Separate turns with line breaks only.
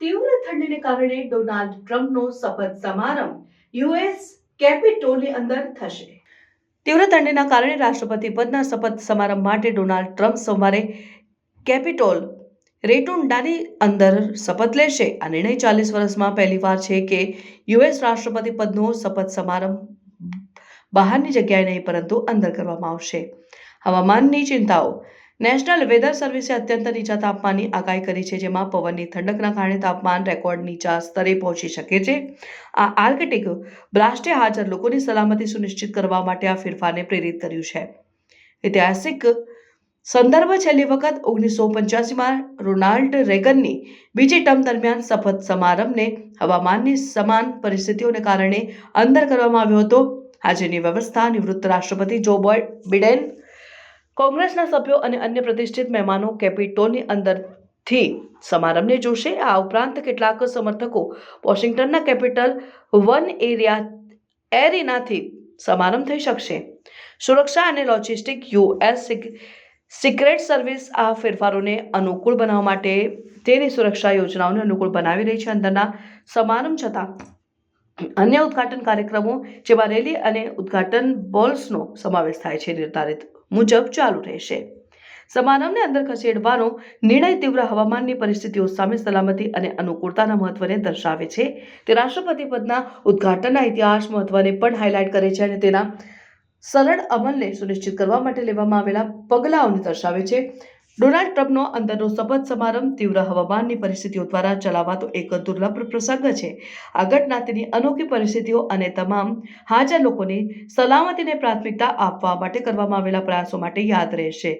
તીવ્ર ઠંડીને કારણે ડોનાલ્ડ ટ્રમ્પનો શપથ સમારંભ યુએસ કેપિટોલની અંદર થશે. તીવ્ર ઠંડીના કારણે રાષ્ટ્રપતિ પદના શપથ સમારંભ માટે ડોનાલ્ડ ટ્રમ્પ સોમવારે કેપિટોલ રેટુન્ડાની અંદર શપથ લેશે. આ નિર્ણય ચાલીસ વર્ષમાં પહેલીવાર છે કે યુએસ રાષ્ટ્રપતિ પદનો શપથ સમારંભ બહારની જગ્યાએ નહીં, પરંતુ અંદર કરવામાં આવશે. હવામાનની ચિંતાઓ. નેશનલ વેધર સર્વિસે અત્યંત નીચા તાપમાનની આગાહી કરી છે, જેમાં પવનની ઠંડકના કારણે તાપમાન રેકોર્ડ નીચા સ્તરે પહોંચી શકે છે. આ આર્કટિક બ્લાસ્ટે હાજર લોકોની સલામતી સુનિશ્ચિત કરવા માટે આ ફેરફારને પ્રેરિત કર્યું છે. ઐતિહાસિક સંદર્ભ છેલ્લી વખત ઓગણીસો પંચ્યાસીમાં રોનાલ્ડ રેગનની બીજી ટર્મ દરમિયાન શપથ સમારંભને હવામાનની સમાન પરિસ્થિતિઓને કારણે અંદર કરવામાં આવ્યો હતો. હાજરીની વ્યવસ્થા નિવૃત્ત રાષ્ટ્રપતિ જો બિડેન, કોંગ્રેસના સભ્યો અને અન્ય પ્રતિષ્ઠિત મહેમાનો કેપિટોની અંદરથી સમારંભને જોશે. આ ઉપરાંત કેટલાક સમર્થકો વોશિંગ્ટનના કેપિટલ વન એરિયા, એરિનાથી સમારંભ થઈ શકશે. સુરક્ષા અને લોજિસ્ટિક યુએસ સિક્રેટ સર્વિસ આ ફેરફારોને અનુકૂળ બનાવવા માટે તેની સુરક્ષા યોજનાઓને અનુકૂળ બનાવી રહી છે અંદરના સમારંભ છતાં. અન્ય ઉદ્ઘાટન કાર્યક્રમો જેમાં રેલી અને ઉદ્ઘાટન બોલ્સનો સમાવેશ થાય છે નિર્ધારિત મુજબ ચાલુ રહેશે. સમારંભને અંદર ખસેડવાનો નિર્ણય તીવ્ર હવામાનની પરિસ્થિતિઓ સામે સલામતી અને અનુકૂળતાના મહત્વને દર્શાવે છે. તે રાષ્ટ્રપતિ પદના ઉદ્ઘાટનના ઇતિહાસ મહત્વને પણ હાઇલાઇટ કરે છે અને તેના સરળ અમલને સુનિશ્ચિત કરવા માટે લેવામાં આવેલા પગલાઓને દર્શાવે છે. ડોનાલ્ડ ટ્રમ્પનો અંદરનો શપથ સમારંભ તીવ્ર હવામાનની પરિસ્થિતિઓ દ્વારા ચલાવાતો એક દુર્લભ પ્રસંગ છે. આ ઘટના તેની અનોખી પરિસ્થિતિઓ અને તમામ હાજર લોકોની સલામતીને પ્રાથમિકતા આપવા માટે કરવામાં આવેલા પ્રયાસો માટે યાદ રહેશે.